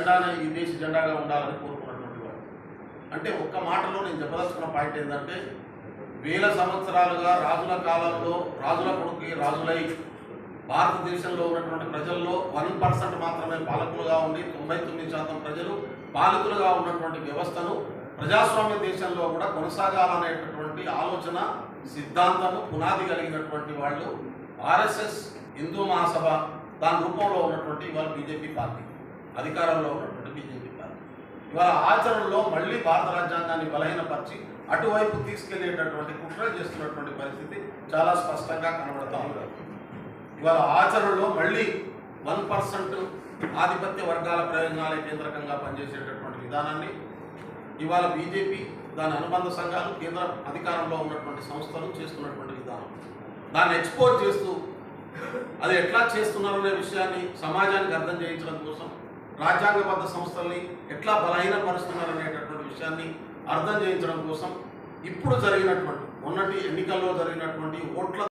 జెండాను ఈ దేశ జెండాగా ఉండాలని కోరుకున్నటువంటి వారు. అంటే ఒక్క మాటలో నేను చెప్పదలుచుకున్న పాయింట్ ఏంటంటే వేల సంవత్సరాలుగా రాజుల కాలంలో రాజుల కొడుకు రాజులై భారతదేశంలో ఉన్నటువంటి ప్రజల్లో వన్ పర్సెంట్ మాత్రమే పాలకులుగా ఉండి తొంభై తొమ్మిది శాతం ప్రజలు పాలకులుగా ఉన్నటువంటి వ్యవస్థను ప్రజాస్వామ్య దేశంలో కూడా కొనసాగాలనేటటువంటి ఆలోచన సిద్ధాంతము పునాది కలిగినటువంటి వాళ్ళు ఆర్ఎస్ఎస్ హిందూ మహాసభ దాని రూపంలో ఉన్నటువంటి వాళ్ళు బీజేపీ పార్టీ. అధికారంలో ఉన్నటువంటి బీజేపీ పార్టీ. ఇవాళ ఆచరణలో మళ్ళీ భారత రాజ్యాంగాన్ని బలహీనపరిచి అటువైపు తీసుకెళ్ళేటటువంటి కుట్ర చేస్తున్నటువంటి పరిస్థితి చాలా స్పష్టంగా కనబడతా ఉంది. ఇవాళ ఆచరణలో మళ్ళీ వన్ పర్సెంట్ ఆధిపత్య వర్గాల ప్రయోజనాలే కేంద్రకంగా పనిచేసేటటువంటి విధానాన్ని ఇవాళ బీజేపీ దాని అనుబంధ సంఘాలు కేంద్ర అధికారంలో ఉన్నటువంటి సంస్థలు చేస్తున్నటువంటి విధానం. దాన్ని ఎక్స్పోర్ట్ చేస్తూ అది ఎట్లా చేస్తున్నారనే విషయాన్ని సమాజానికి అర్థం చేయించడం కోసం రాజ్యాంగబద్ధ సంస్థల్ని ఎట్లా బలహీనపరుస్తున్నారనేటటువంటి విషయాన్ని అర్థం చేయించడం కోసం ఇప్పుడు జరిగినటువంటి మొన్నటి ఎన్నికల్లో జరిగినటువంటి ఓట్ల